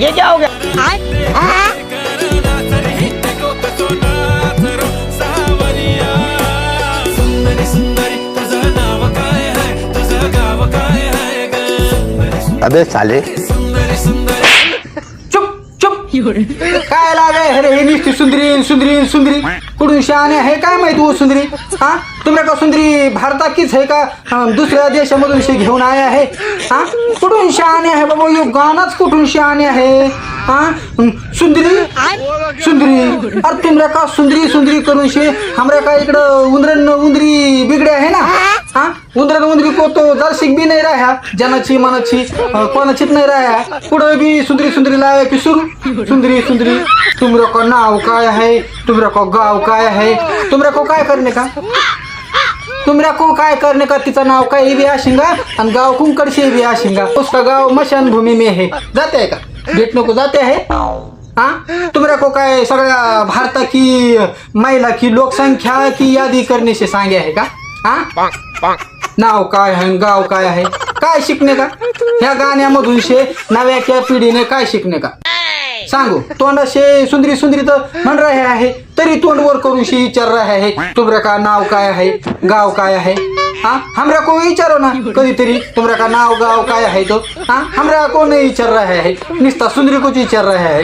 ये क्या हो गया? अबे साले। चुप चुप। काय लागे अरे हे नुसती सुंदरी सुंदरी सुंदरी कुठून शहाणे आहे काय माहिती हो सुंदरी? हा? तुम्ही का सुंदरी भारताकीच आहे का? अं, दुसऱ्या देशामधून शे घेऊन आए आहे? हा? कुठून शहाणे आहे बाबा? यो गाणंच कुठून शहाणे आहे? हा? अं, सुंदरी? सुंदरी? अरे तुमऱ्या का सुंदरी सुंदरी करून शे? हमरा का इकडं उंदरन उंदरी बिगडे आहे ना? हा? उंदरात उंदरी कोतो बी नाही राह्या जनाची मनाची कोणाचीच नाही राह्या पुढं बी सुंदरी सुंदरी लावे की सुरू? सुंदरी सुंदरी तुमरा को नाव काय आहे? तुमरा को गाव काय आहे? तुमरा को काय करणे का? तुमरा को काय करणे का? तिचं नाव काय बी आशिंगा? आणि गाव कुंकडशी बी आशिंगा? उसका गाव मशान भूमी में है जाते का? भेट नको जाते आहे? हा? तुमरा को काय सगळ्या भारता की महिला की लोकसंख्या की यादी करणे से सांगे आहे का? हा? नाव काय आहे गाव काय आहे? काय शिकणे का? ह्या गाण्यामधून शे नव्या पिढीने काय शिकणे का? सांगू तोंडाशे सुंदरी सुंदरी तर म्हण रहे आहे तरी तोंड वर करून शे विचार रहे आहे. तुमरा का नाव काय आहे गाव काय आहे? हा? हमरा को विचारो ना कधीतरी तुमरा का नाव गाव काय आहे तो? हा? हमरा को नाही विचार रहे आहे? निस्ता सुंदरी कोच विचार रहे आहे?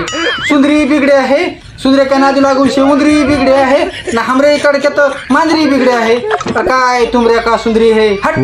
सुंदरी बिगडे आहे सुंदरी का नादी लागून शे उंदरी बिगडे आहे ना हमरे इकडे तर मांजरी बिगडे आहे। तर काय तुमऱ्या का सुंदरी आहे हट।